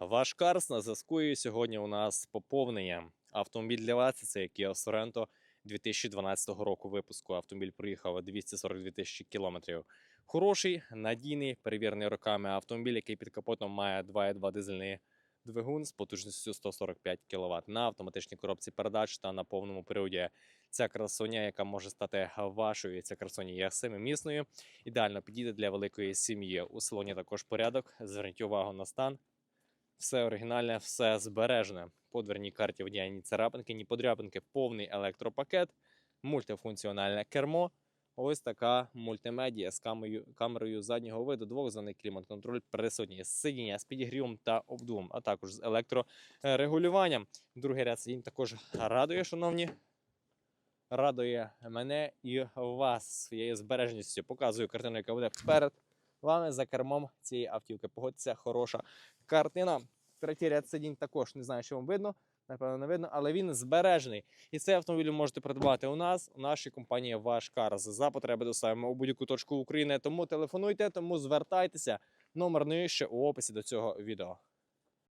Ваш Карс на зв'язку сьогодні у нас поповнення. Автомобіль для вас це Kia Sorento 2012 року випуску. Автомобіль проїхав 242 тисячі кілометрів. Хороший, надійний, перевірений роками автомобіль, який під капотом має 2,2 дизельний двигун з потужністю 145 кВт на автоматичній коробці передач та на повному приводі. Ця красуня, яка може стати вашою, ця красуня є семимісною. Ідеально підійде для великої сім'ї. У салоні також порядок. Зверніть увагу на стан. Все оригінальне, все збережне. По дверній карті водія ні царапинки, ні подряпинки, повний електропакет, мультифункціональне кермо. Ось така мультимедія з камерою, камерою заднього виду, двохзонний клімат-контроль присутній, сидіння з підігрівом та обдувом, а також з електрорегулюванням. Другий ряд сидінь також радує, шановні. Радує мене і вас своєю збережністю. Показую картину, яка буде перед вами за кермом цієї автівки. Погодьтеся, хороша картина. Третій ряд сидінь також не знаю, що вам видно. Напевно, не видно, але він збережений. І цей автомобіль можете придбати у нас, у нашій компанії Ваш Карс. За потреби доставимо у будь-яку точку України. Тому телефонуйте, тому звертайтеся. Номер нижче у описі до цього відео.